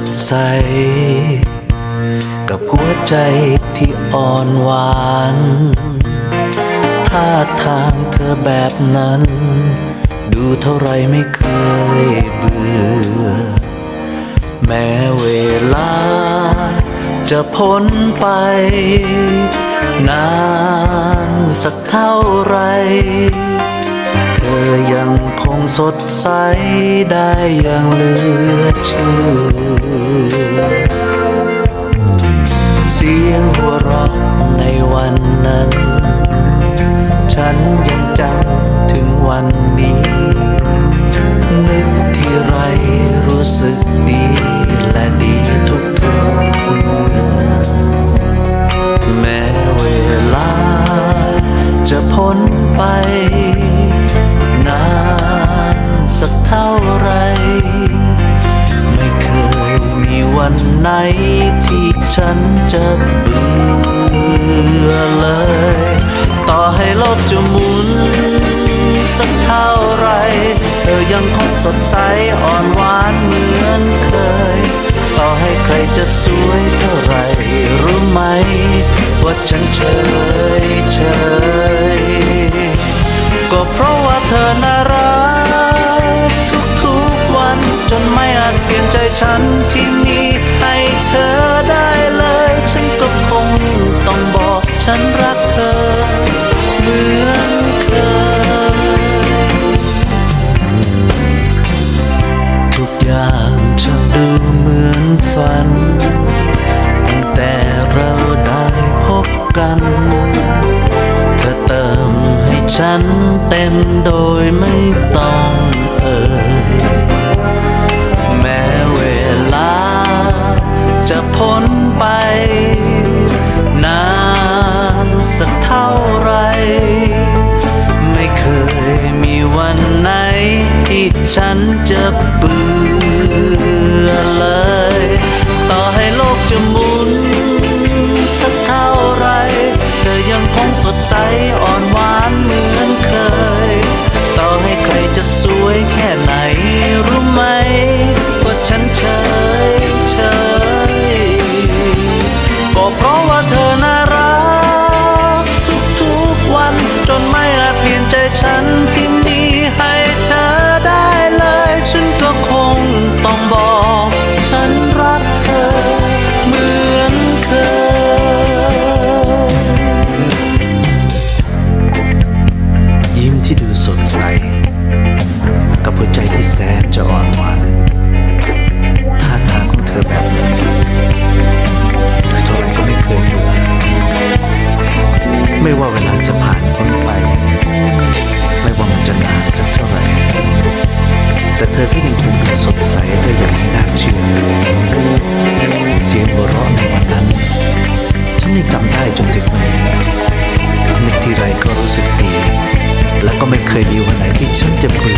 ดใส กับหัวใจที่อ่อนหวานท่าทางเธอแบบนั้น ดูเท่าไรไม่เคยเบื่อ แม้เวลาจะพ้นไป นานสักเท่าไร สดใสได้อย่างเหลือเชื่อ เสียงหัวเราะในวันนั้น ฉันยังจำถึงวันนี้นึกที่ไรรู้สึกดีและดีทุกทุกเมื่อแม้เวลาจะพ้นไปนาน สักเท่าไร ไม่เคยมีวันไหนที่ฉันจะเบื่อเลย ต่อให้โลกจะหมุนสักเท่าไร เธอยังคงสดใสอ่อนหวานเหมือนเคย ต่อให้ใครจะสวยเท่าไรรู้ไหม ว่าฉันเฉยเฉยก็เพราะว่าเธอน่ารัก ฉันที่มีให้เธอได้เลย ฉันก็คงต้องบอกฉันรักเธอเหมือนเคยทุกอย่างช่างดูเหมือนฝัน ตั้งแต่เราได้พบกัน เธอเติมให้ฉันเต็มโดยไม่ต้อง ฉันจะเบื่อเลย ต่อให้โลกจะหมุน สักเท่าไร เธอยังคงสดใสอ่อนหวานเหมือนเคย ต่อให้ใครจะสวยแค่ไหนรู้ไหมว่าฉันเฉยเฉยก็เพราะว่าเธอน่ารัก ทุกๆวันจนไม่อาจเปลี่ยนใจฉัน ธอก็ยังคงดูสดใสได้อย่างไม่น่าเชื่อ เสียงหัวเราะในวันนั้น ฉันยังจำได้จนถึงวันนี้นึกทีไรก็รู้สึกดี และก็ไม่เคยมีวันไหนที่ฉันจะเบื่อ